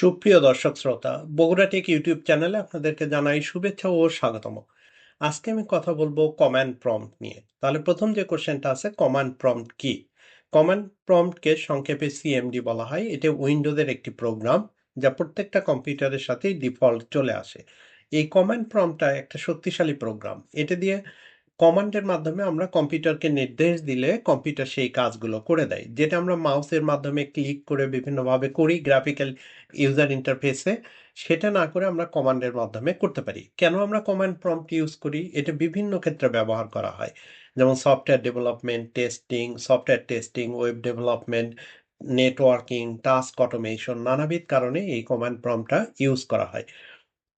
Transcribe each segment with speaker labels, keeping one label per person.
Speaker 1: সুপ্রিয় দর্শক শ্রোতা, বগুড়া টেক ইউটিউব চ্যানেলে আপনাদেরকে জানাই শুভেচ্ছা ও স্বাগতম। আজকে আমি কথা বলব কমান্ড প্রম্পট নিয়ে। তাহলে প্রথম যে কোশ্চেনটা আছে, কমান্ড প্রম্পট কি? কমান্ড প্রম্পটকে সংক্ষেপে সিএমডি বলা হয়। এটা উইন্ডোজের একটি প্রোগ্রাম যা প্রত্যেকটা কম্পিউটারের সাথেই ডিফল্ট চলে আসে। এই কমান্ড প্রম্পটটা একটা শক্তিশালী প্রোগ্রাম। এটা দিয়ে কমান্ডের মাধ্যমে আমরা কম্পিউটারকে নির্দেশ দিলে কম্পিউটার সেই কাজগুলো করে দেয়। যেটা আমরা মাউসের মাধ্যমে ক্লিক করে বিভিন্নভাবে করি গ্রাফিক্যাল ইউজার ইন্টারফেসে সেটা না করে আমরা কমান্ডের মাধ্যমে করতে পারি। কেন আমরা কমান্ড প্রম্পট ইউজ করি? এটা বিভিন্ন ক্ষেত্রে ব্যবহার করা হয়। যেমন software development testing software testing web development networking task automation নানাবিধ কারণে এই কমান্ড প্রম্পটটা ইউজ করা হয়।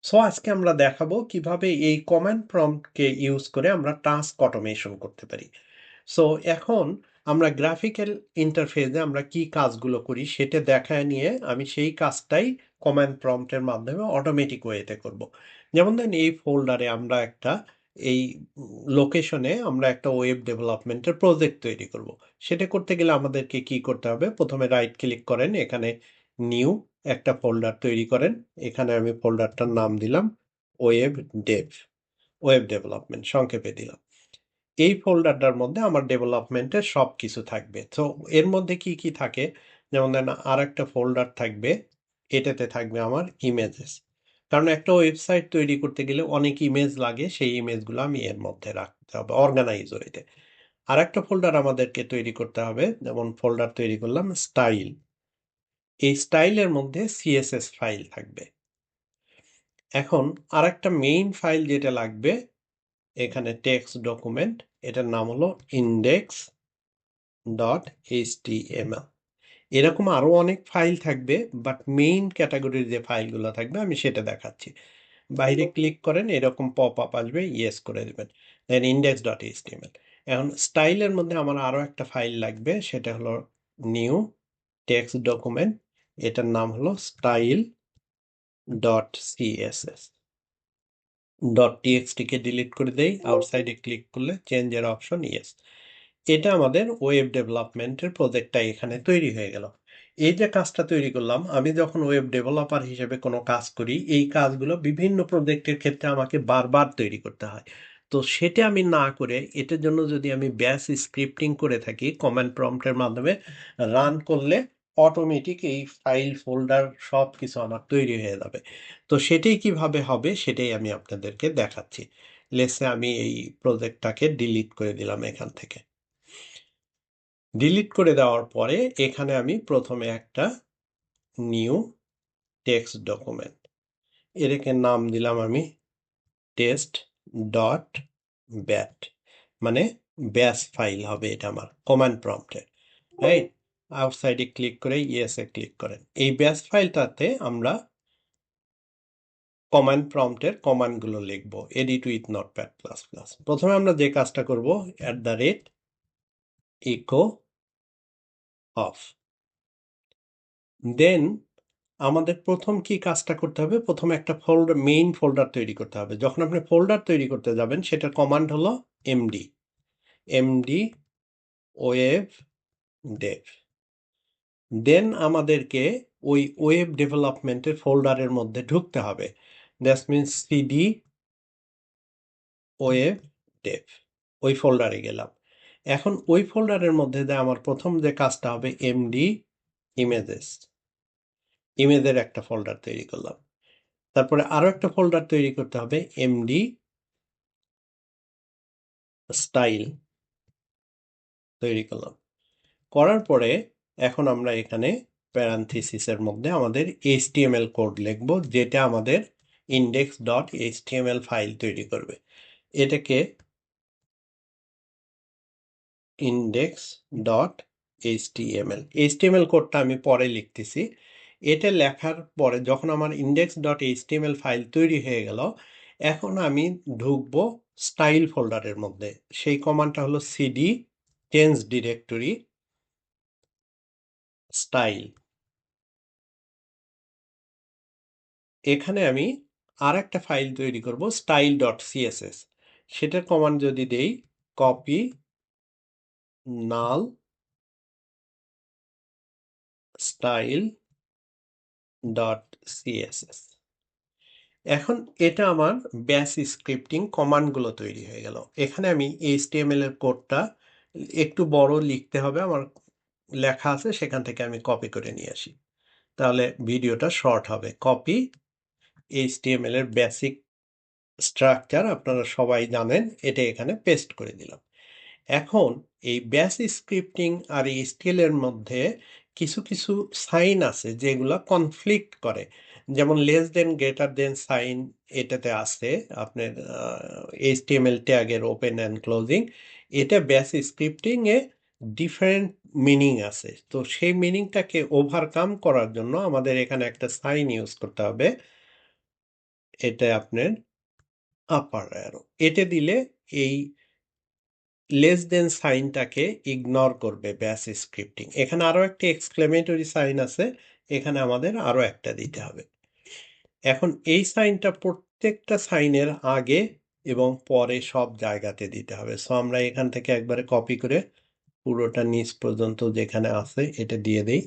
Speaker 1: সো আজকে আমরা দেখাবো কীভাবে এই কমান্ড প্রম্পটকে ইউজ করে আমরা টাস্ক অটোমেশন করতে পারি সো এখন আমরা গ্রাফিক্যাল ইন্টারফেসে আমরা কি কাজগুলো করি সেটা দেখায় নিয়ে আমি সেই কাজটাই কমান্ড প্রম্পটের মাধ্যমে অটোমেটিক ওয়েতে করব। যেমন ধরেন এই ফোল্ডারে আমরা একটা, এই লোকেশনে আমরা একটা ওয়েব ডেভেলপমেন্টের প্রজেক্ট তৈরি করব। সেটা করতে গেলে আমাদেরকে কি করতে হবে প্রথমে রাইট ক্লিক করেন, এখানে নিউ একটা ফোল্ডার তৈরি করেন। এখানে আমি ফোল্ডারটার নাম দিলাম ওয়েব ডেভ ওয়েব ডেভেলপমেন্ট সংক্ষেপে দিলাম। এই ফোল্ডারটার মধ্যে আমার ডেভেলপমেন্টের সব কিছু থাকবে। তো এর মধ্যে কি কি থাকে? যেমন দেন আর একটা ফোল্ডার থাকবে, এটাতে থাকবে আমার ইমেজেস কারণ একটা ওয়েবসাইট তৈরি করতে গেলে অনেক ইমেজ লাগে, সেই ইমেজগুলো আমি এর মধ্যে রাখতে হবে অর্গানাইজ ওয়েতে আর একটা ফোল্ডার আমাদেরকে তৈরি করতে হবে, যেমন ফোল্ডার তৈরি করলাম স্টাইল এই স্টাইলের মধ্যে সিএসএস ফাইল থাকবে। এখন আর একটা মেইন ফাইল যেটা লাগবে এখানে টেক্সট ডকুমেন্ট এটার নাম হলো ইন্ডেক্স ডট এইচটিএমএল এরকম আরও অনেক ফাইল থাকবে বাট মেইন ক্যাটাগরির যে ফাইলগুলো থাকবে আমি সেটা দেখাচ্ছি। বাইরে ক্লিক করেন এরকম পপ আপ আসবে ইয়েস করে দেবেন। দেন ইন্ডেক্স ডট এইচটিএমএল এখন স্টাইলের মধ্যে আমার আরও একটা ফাইল লাগবে সেটা হলো নিউ টেক্সট ডকুমেন্ট এটার নাম হলো স্টাইল ডট সিএসএস ডট টিএক্সটিকে ডিলিট করে দেই আউটসাইডে ক্লিক করলে চেঞ্জের অপশন ইয়েস এটা আমাদের ওয়েব ডেভেলপমেন্টের প্রজেক্টটা এখানে তৈরি হয়ে গেল। এই যে কাজটা তৈরি করলাম, আমি যখন ওয়েব ডেভেলপার হিসেবে কোনো কাজ করি, এই কাজগুলো বিভিন্ন প্রজেক্টের ক্ষেত্রে আমাকে বারবার তৈরি করতে হয়। তো সেটা আমি না করে এটার জন্য যদি আমি ব্যাস স্ক্রিপ্টিং করে থাকি কমান্ড প্রম্পটের মাধ্যমে রান করলে অটোমেটিক এই ফাইল ফোল্ডার সব কিছু আমার তৈরি হয়ে যাবে। তো সেটাই কীভাবে হবে সেটাই আমি আপনাদেরকে দেখাচ্ছি। লেসে আমি এই প্রজেক্টটাকে ডিলিট করে দিলাম এখান থেকে। ডিলিট করে দেওয়ার পরে এখানে আমি প্রথমে একটা নিউ টেক্সট ডকুমেন্ট এটাকে নাম দিলাম আমি টেস্ট ডট ব্যাট মানে ব্যাস ফাইল হবে এটা আমার কমান্ড প্রম্পটের রাইট আউটসাইডে ক্লিক করে ইয়েসে ক্লিক করেন। এই ব্যাস ফাইলটাতে আমরা কমান্ড প্রম্পটের কমান্ডগুলো লিখব edit with notepad plus plus প্রথমে আমরা যে কাজটা করব at the rate echo off then আমাদের প্রথম কি কাজটা করতে হবে? প্রথমে একটা ফোল্ডার মেইন ফোল্ডার তৈরি করতে হবে। যখন আপনি ফোল্ডার তৈরি করতে যাবেন, সেটার কমান্ড হলো MD MD web dev then আমাদেরকে ওই ওয়েব ডেভেলপমেন্টের ফোল্ডারের মধ্যে ঢুকতে হবে। That means CD web dev ওই ফোল্ডারে গেলাম। এখন ওই ফোল্ডারের মধ্যে দিয়ে আমার প্রথম যে কাজটা হবে এমডি ইমেজেস ইমেজের একটা ফোল্ডার তৈরি করলাম। তারপরে আরও একটা ফোল্ডার তৈরি করতে হবে এমডি স্টাইল তৈরি করলাম। করার পরে এখন আমরা এখানে প্যারান্থিসিসের মধ্যে আমাদের এইচটিএমএল কোড লিখব, যেটা আমাদের ইন্ডেক্স ডট ফাইল তৈরি করবে। এটাকে ইন্ডেক্স ডট এইচটিএমএল এইচটিএমএল কোডটা আমি পরে লিখতেছি। এটা লেখার পরে যখন আমার ইন্ডেক্স ডট এইচটিএমএল ফাইল তৈরি হয়ে গেল, এখন আমি ঢুকবো স্টাইল ফোল্ডারের মধ্যে। সেই কমান্ডটা হলো সিডি চেঞ্জ ডিরেক্টরি স্টাইল। এখানে আমি আর একটা ফাইল তৈরি করব স্টাইল ডট সিএসএস সেটার কমান্ড যদি দেই copy null style dot CSS এখন এটা আমার ব্যাস স্ক্রিপ্টিং কমান্ডগুলো তৈরি হয়ে গেল। এখানে আমি এইচটিএমএল এর কোডটা একটু বড় লিখতে হবে, আমার লেখা আছে, সেখান থেকে আমি কপি করে নিয়ে আসি। তাহলে ভিডিওটা শর্ট হবে। কপি এইচটিএমএল এর বেসিক স্ট্রাকচার আপনারা সবাই জানেন, এটা এখানে পেস্ট করে দিলাম। এখন এই ব্যাস স্ক্রিপ্টিং আর এইচটিএল এর মধ্যে কিছু কিছু সাইন আছে যেগুলো কনফ্লিক্ট করে। যেমন less than greater than sign এটাতে আছে আপনার এইচটিএমএল ট্যাগের ওপেন অ্যান্ড ক্লোজিং এটা ব্যাস স্ক্রিপ্টিং এ ডিফারেন্ট মিনিং আছে। তো সেই মিনিংটাকে ওভারকাম করার জন্য আমাদের এখানে একটা সাইন ইউজ করতে হবে। এটা আপনার আপার অ্যারো এটা দিলে এই লেস দেন সাইনটাকে ইগনোর করবে ব্যাস স্ক্রিপ্টিং এখানে আরও একটি এক্সক্লেমেটরি সাইন আছে। এখানে আমাদের আরও একটা দিতে হবে। এখন এই সাইনটা প্রত্যেকটা সাইনের আগে এবং পরে সব জায়গাতে দিতে হবে। সো আমরা এখান থেকে একবারে কপি করে পুরোটা নিচ পর্যন্ত যেখানে আছে, এটা দিয়ে দেই,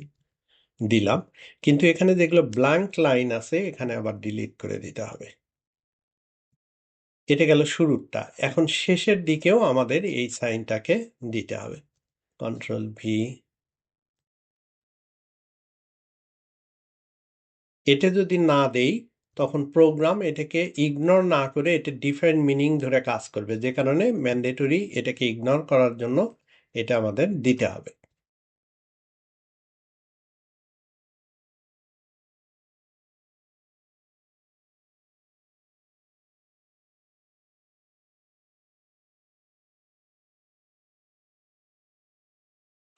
Speaker 1: দিলাম। কিন্তু এখানে যেগুলো ব্ল্যাঙ্ক লাইন আছে, এখানে আবার ডিলিট করে দিতে হবে। এটা গেল শুরুরটা। এখন শেষের দিকেও আমাদের এই সাইনটাকে দিতে হবে। কন্ট্রোল ভি এটা যদি না দেই, তখন প্রোগ্রাম এটাকে ইগনোর না করে এটা ডিফারেন্ট মিনিং ধরে কাজ করবে। যে কারণে ম্যান্ডেটরি এটাকে ইগনোর করার জন্য এটা আমাদের দিতে হবে।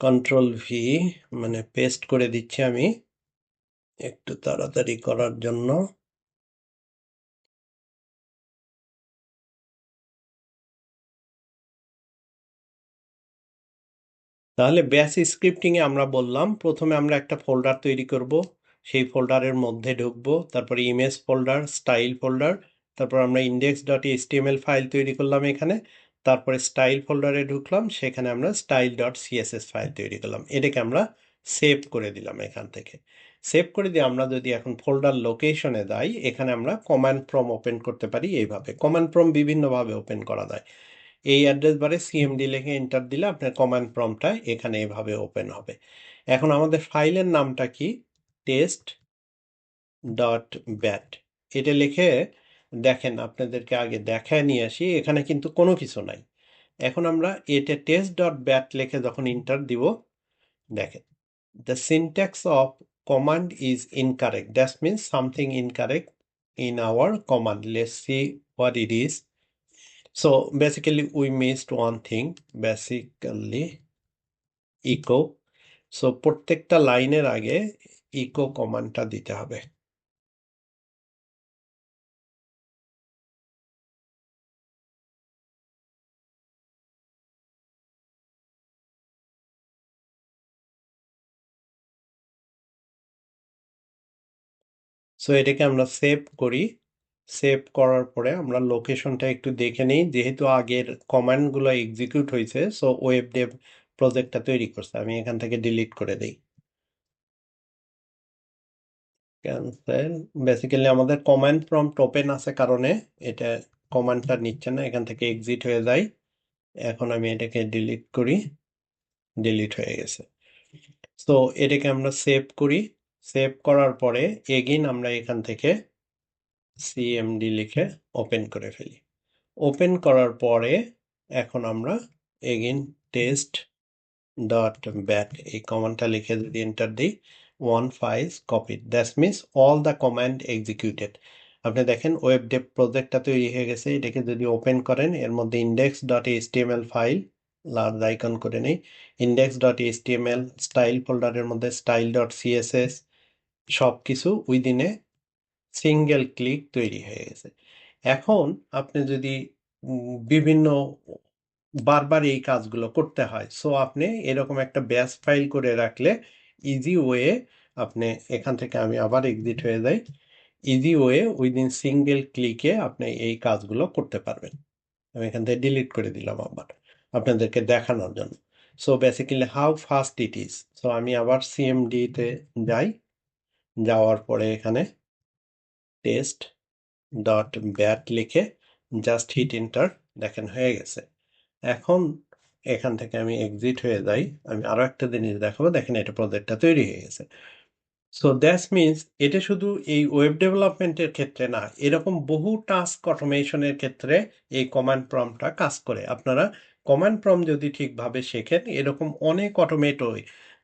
Speaker 1: কন্ট্রোল ভি মানে পেস্ট করে দিচ্ছি আমি। একটু তাড়াতাড়ি করার জন্য। তাহলে ব্যাস স্ক্রিপ্টিংয়ে আমরা বললাম, প্রথমে আমরা একটা ফোল্ডার তৈরি করব। সেই ফোল্ডারের মধ্যে ঢুকবো। তারপরে ইমেজ ফোল্ডার স্টাইল ফোল্ডার তারপর আমরা ইন্ডেক্স ডট এইচটিএমএল ফাইল তৈরি করলাম এখানে। তারপরে স্টাইল ফোল্ডারে ঢুকলাম। সেখানে আমরা স্টাইল ডট সিএসএস ফাইল তৈরি করলাম। এটাকে আমরা সেভ করে দিলাম এখান থেকে। সেভ করে দিয়ে আমরা যদি এখন ফোল্ডার লোকেশনে যাই, এখানে আমরা কমান্ড প্রম ওপেন করতে পারি এইভাবে। কমান্ড প্রম বিভিন্নভাবে ওপেন করা যায়। এই অ্যাড্রেস বারে সিএমডি লিখে এন্টার দিলে আপনার কমান্ড প্রমটা এখানে এভাবে ওপেন হবে। এখন আমাদের ফাইলের নামটা কি? টেস্ট ডট ব্যাট এটা লিখে দেখেন, আপনাদেরকে আগে দেখায় নিয়ে আসি, এখানে কিন্তু কোনো কিছু নাই। এখন আমরা এটা টেস্ট ডট ব্যাট লিখে যখন ইন্টার দিব, দেখেন the syntax of command is incorrect that means something incorrect in our command let's see what it is so basically we missed one thing basically echo so প্রত্যেকটা লাইনের আগে eco কমান্ডটা দিতে হবে so এটাকে আমরা সেভ করি সেভ করার পরে আমরা লোকেশনটা একটু দেখে নিই, যেহেতু আগের কমান্ডগুলো এক্সিকিউট হয়েছে সো ওয়েব ডেভ প্রজেক্টটা তৈরি করছে। আমি এখান থেকে ডিলিট করে দিই। ক্যান্সেল বেসিক্যালি আমাদের কমান্ড প্রম্পট ওপেন আছে কারণে এটা কমান্ডটা নিচ্ছে না, এখান থেকে এক্সিট হয়ে যায়। এখন আমি এটাকে ডিলিট করি ডিলিট হয়ে গেছে। তো এটাকে আমরা সেভ করি। সেভ করার পরে এগেইন আমরা এখান থেকে সিএমডি লিখে ওপেন করে ফেলি। ওপেন করার পরে এখন আমরা এগেন টেস্ট ডট ব্যাট এই কমান্ডটা লিখে যদি এন্টার দিই one file copied that means all the command executed আপনি দেখেন ওয়েব ডেভ প্রজেক্টটা তৈরি হয়ে গেছে। এটাকে যদি ওপেন করেন, এর মধ্যে index dot HTML file large icon করে নেই। ইন্ডেক্স ডট এইচটিএমএল স্টাইল ফোল্ডারের মধ্যে স্টাইল ডট সিএসএস সব কিছু উইদিনে সিঙ্গেল ক্লিক তৈরি হয়ে গেছে। এখন আপনি যদি বিভিন্ন বারবার এই কাজগুলো করতে হয় সো আপনি এরকম একটা ব্যাস ফাইল করে রাখলে ইজি ওয়ে আপনি, এখান থেকে আমি আবার এক্সিট হয়ে যাই ইজি ওয়ে উইদিন সিঙ্গেল ক্লিকে আপনি এই কাজগুলো করতে পারবেন। আমি এখান থেকে ডিলিট করে দিলাম আবার আপনাদেরকে দেখানোর জন্য। So basically how fast it is so আমি আবার সিএমডিতে যাই, যাওয়ার পরে এখানে টেস্ট ডট ব্যাট লিখে জাস্ট হিট ইন্টার দেখেন হয়ে গেছে। এখন এখান থেকে আমি এক্সিট হয়ে যাই, আমি আরও একটা জিনিস দেখাবো, দেখেন এটা প্রজেক্টটা তৈরি হয়ে গেছে। সো দ্যাটস মিনস এটা শুধু এই ওয়েব ডেভেলপমেন্টের ক্ষেত্রে না, এরকম বহু টাস্ক অটোমেশনের ক্ষেত্রে এই কমান্ড প্রমটা কাজ করে। আপনারা কমান্ড প্রম যদি ঠিকভাবে শেখেন, এরকম অনেক অটোমেট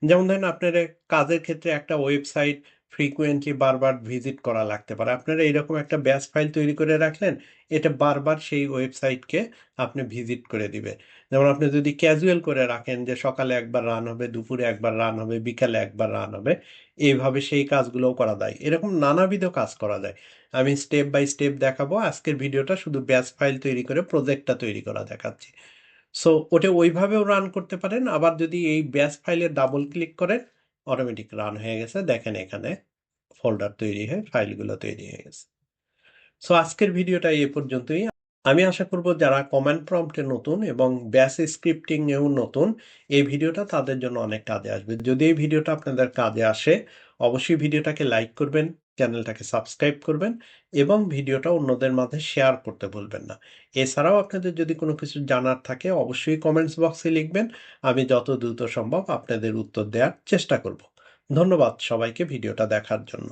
Speaker 1: যেমন ধরেন আপনার কাজের ক্ষেত্রে একটা ওয়েবসাইট ফ্রিকুয়েন্টলি বারবার ভিজিট করা লাগতে পারে। আপনারা এরকম একটা ব্যাস ফাইল তৈরি করে রাখলেন, এটা বারবার সেই ওয়েবসাইটকে আপনি ভিজিট করে দিবে যেমন আপনি যদি ক্যাজুয়াল করে রাখেন যে সকালে একবার রান হবে, দুপুরে একবার রান হবে, বিকালে একবার রান হবে, এইভাবে সেই কাজগুলোও করা যায়। এরকম নানাবিধ কাজ করা যায়। আমি স্টেপ বাই স্টেপ দেখাবো, আজকের ভিডিওটা শুধু ব্যাচ ফাইল তৈরি করে প্রজেক্টটা তৈরি করা দেখাচ্ছি। সো ওটা ওইভাবেও রান করতে পারেন, আবার যদি এই ব্যাচ ফাইলে ডাবল ক্লিক করেন অটোমেটিক রান হয়ে গেছে। দেখেন এখানে ফোল্ডার তৈরি হয়ে ফাইলগুলো তৈরি হয়ে গেছে। সো আজকের ভিডিওটা এ পর্যন্তই। আমি আশা করব যারা কমান্ড প্রম্পটে নতুন এবং ব্যাস স্ক্রিপ্টিং এও নতুন, এই ভিডিওটা তাদের জন্য অনেক কাজে আসবে। যদি এই ভিডিওটা আপনাদের কাজে আসে অবশ্যই ভিডিওটাকে লাইক করবেন চ্যানেলটাকে সাবস্ক্রাইব করবেন এবং ভিডিওটা অন্যদের মাঝে শেয়ার করতে ভুলবেন না। এছাড়াও আপনাদের যদি কোনো কিছু জানার থাকে অবশ্যই কমেন্টস বক্সে লিখবেন, আমি যত দ্রুত সম্ভব আপনাদের উত্তর দেওয়ার চেষ্টা করব। ধন্যবাদ সবাইকে ভিডিওটা দেখার জন্য।